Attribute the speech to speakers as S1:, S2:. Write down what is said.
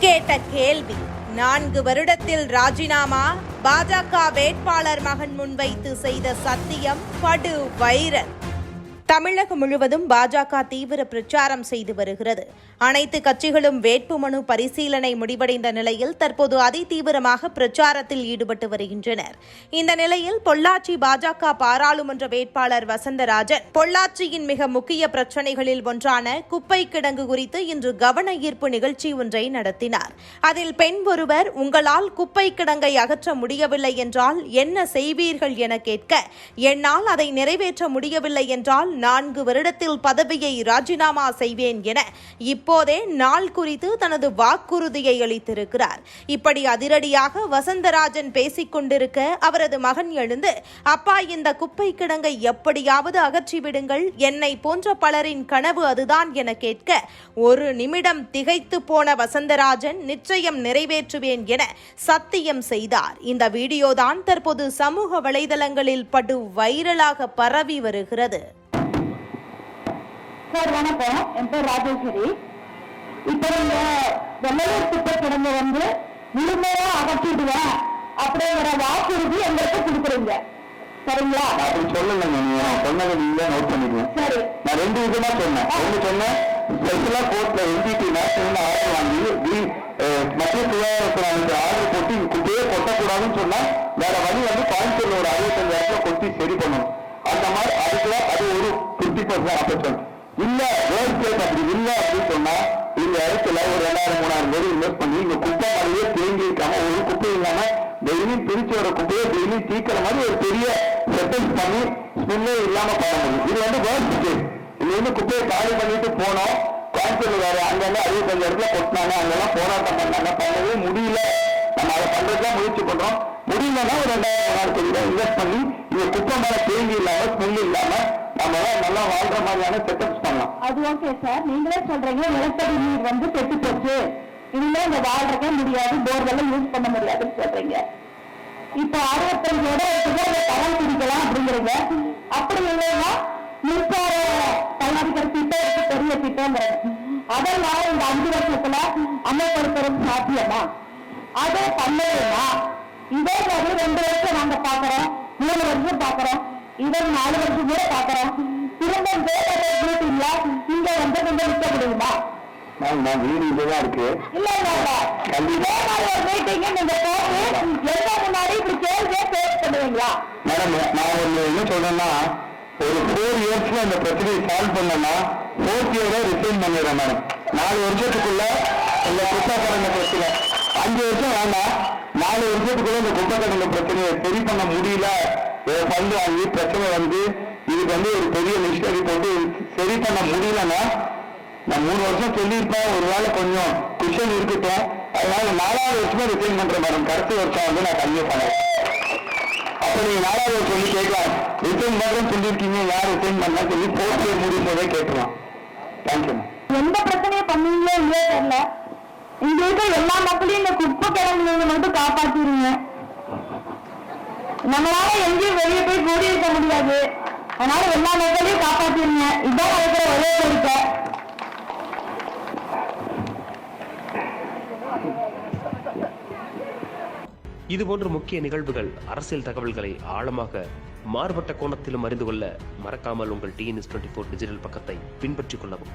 S1: கேட்ட கேள்வி. நான்கு வருடத்தில் ராஜினாமா பாஜக வேட்பாளர் மகன் முன்வைத்து செய்த சத்தியம் படு வைரல் தமிழகம் முழுவதும் பாஜக தீவிர பிரச்சாரம் செய்து வருகிறது. அனைத்து கட்சிகளும் வேட்புமனு பரிசீலனை முடிவடைந்த நிலையில் தற்போது அதிதீவிரமாக பிரச்சாரத்தில் ஈடுபட்டு வருகின்றனர். இந்த நிலையில் பொள்ளாச்சி பாஜக பாராளுமன்ற வேட்பாளர் வசந்தராஜன் பொள்ளாச்சியின் மிக முக்கிய பிரச்சனைகளில் ஒன்றான குப்பை கிடங்கு குறித்து இன்று கவன ஈர்ப்பு நிகழ்ச்சி ஒன்றை நடத்தினார். அதில் பெண் ஒருவர் உங்களால் குப்பை கிடங்கை அகற்ற முடியவில்லை என்றால் என்ன செய்வீர்கள் என கேட்க என்னால் அதை நிறைவேற்ற முடியவில்லை என்றால் நான்கு வருடத்தில் பதவியை ராஜினாமா செய்வேன் என இப்போதே நாள் குறித்து தனது வாக்குறுதியை அளித்திருக்கிறார். இப்படி அதிரடியாக வசந்தராஜன் பேசிக் கொண்டிருக்க அவரது மகன் எழுந்து அப்பா இந்த குப்பை கிடங்கை எப்படியாவது அகற்றிவிடுங்கள். என்னை போன்ற பலரின் கனவு அதுதான் என கேட்க ஒரு நிமிடம் திகைத்து போன வசந்தராஜன் நிச்சயம் நிறைவேற்றுவேன் என சத்தியம் செய்தார். இந்த வீடியோதான் தற்போது சமூக வலைதளங்களில் படு வைரலாக பரவி வருகிறது.
S2: சார் வணக்கம். என் பேர் ராஜேஸ்வரி. இப்போ இந்த வெள்ளையூர் குப்பை கிடங்கு வந்து முழுமையா அகற்றிடுவேன். அப்படிங்கிற வாக்குறுதி எங்களுக்கு கொடுக்குறீங்க. சரிங்களா?
S3: அப்படி சொல்லலைங்க நீங்க. சொன்னதை நீங்களே நோட் பண்ணிக்கணும்
S2: சரி.
S3: நான் ரெண்டு விதமா சொன்னேன். ஒண்ணு சொன்னேன் ஸ்பெஷலா கோர்ட்ல என்ஜிடி நேஷனல் ஆர்டர் வாங்கி மத்திய சுகாதாரத்துறை அமைச்சர் ஆர்டர் இங்க குப்பையே கொட்டக்கூடாதுன்னு சொன்னா வேற வழி வந்து கோயம்புத்தூர்ல ஒரு அறுபத்தஞ்சு இடத்துல கொட்டி சரி பண்ணணும். அந்த மாதிரி அதுக்குலாம் அது ஒரு பிப்டி பர்சன்ட் ஆப்பர்ச்சுன் இடத்துல ஒரு ரெண்டாயிரம் மூணாயிரம் பேர் இன்வெஸ்ட் பண்ணி இந்த குப்பை மலையே தேங்கி இருக்காம ஒரு குப்பை இல்லாம டெய்லியும் பிரிச்சு வர குப்பையை டெய்லியும் தீக்கிற மாதிரி ஒரு பெரிய செட்டப் பண்ணி ஸ்மெல்லே இல்லாம பண்ண முடியும். இது வந்து வேர்ஸ்ட் கேஸ் இது வந்து குப்பையை காலி பண்ணிட்டு போனோம். கோயம்புத்தூர்ல வேற அங்கங்க அறுபத்தஞ்சு இடத்துல கொட்டினாங்க. அங்கெல்லாம் போராட்டம் பண்ணாங்க. பண்ணவே முடியல. நம்ம அதை பண்றதுதான் முயற்சி பண்றோம். முடியலன்னா ஒரு ரெண்டாயிரம் மூணாயிரம் கோடி இன்வெஸ்ட் பண்ணி இந்த குப்பை மேல தேங்கி இல்லாம ஸ்மெல் இல்லாம நம்ம நல்லா வாழ்ற மாதிரியான செட்டப்ஸ் பண்ணலாம்.
S2: அது ஓகே சார் நீங்களே சொல்றீங்க நிலத்தடி நீர் வந்து கெட்டு போச்சு. இனிமே இந்த வாழ்றக்கே முடியாது போர்வெல்ல யூஸ் பண்ண முடியாதுன்னு சொல்றீங்க. இப்ப அறுபத்தஞ்சு இடம் இருக்குது அதை தரம் பிடிக்கலாம் அப்படிங்கிறீங்க. அப்படி இல்லைன்னா மின்சார தயாரிக்கிற திட்டம் இருக்கு பெரிய திட்டம்ங்கிறது அதெல்லாம் இந்த அஞ்சு வருஷத்துல அமல்படுத்துறது சாத்தியமா? அதே பண்ணலைன்னா இதே மாதிரி ரெண்டு வருஷம் நாங்க பாக்குறோம் மூணு வருஷம் பாக்குறோம் இதன் நாலு வருஷம் கூட பாக்குறோம் திரும்ப வேற மீட்டிங்ல இங்க வந்து நீங்க நிக்க முடியுமா?
S3: நான் வீடு இதுதான் இருக்கு.
S2: இல்ல இல்ல இதே மாதிரி ஒரு மீட்டிங் நீங்க போட்டு எந்த முன்னாடி இப்படி கேள்வியே பேஸ் பண்ணுவீங்களா?
S3: மேடம் நான் ஒண்ணு என்ன சொல்றேன்னா ஒரு ஃபோர் இயர்ஸ்ல இந்த பிரச்சனையை சால்வ் பண்ணனா ஃபோர்த் இயரை ரிசைன் பண்ணிடுறேன் மேடம். நாலு வருஷத்துக்குள்ள இந்த குப்பைக்கடங்க பிரச்சனை. அஞ்சு வருஷம் வேண்டாம். நாலு வருஷத்துக்குள்ள இந்த குப்பைக்கடங்க பிரச்சனையை சரி பண்ண முடியல ஃபண்ட் வாங்கி பிரச்சனை வந்து இதுக்கு வந்து ஒரு பெரிய மிஷினரி போட்டு சரி பண்ண முடியலன்னா நான் மூணு வருஷம் சொல்லியிருப்பேன் ஒரு வேலை கொஞ்சம் குஷன் இருக்கட்டும். அதனால நாலாவது வருஷமா ரிசைன் பண்ற மேடம் கடைசி வருஷம் வந்து நான் கன்வியூ பண்ணேன் அப்ப நீங்க நாலாவது வருஷம் சொல்லி கேட்கலாம். ரிசைன் பண்றேன்னு சொல்லியிருக்கீங்க யார் ரிசைன் பண்ணா சொல்லி போஸ்ட் முடியும் போதே கேட்கலாம் தேங்க்யூ
S2: எந்த பிரச்சனையும் பண்ணீங்களோ இல்லையோ தெரியல. இங்க இருக்க எல்லா மக்களையும் இந்த குப்பை கிடங்குல மட்டும் காப்பாத்திருங்க. நம்மளால எங்கேயும் வெளியே போய் கூடி இருக்க முடியாது. அதனால எல்லா மக்களையும் காப்பாத்திருங்க. இதான் இருக்கிற ஒரே கோரிக்கை
S4: இதுபோன்ற முக்கிய நிகழ்வுகள் அரசியல் தகவல்களை ஆழமாக மாறுபட்ட கோணத்திலும் அறிந்து கொள்ள மறக்காமல் உங்கள் டிஎன்எஸ் டுவெண்ட்டி ஃபோர் டிஜிட்டல் பக்கத்தை பின்பற்றிக் கொள்ளவும்.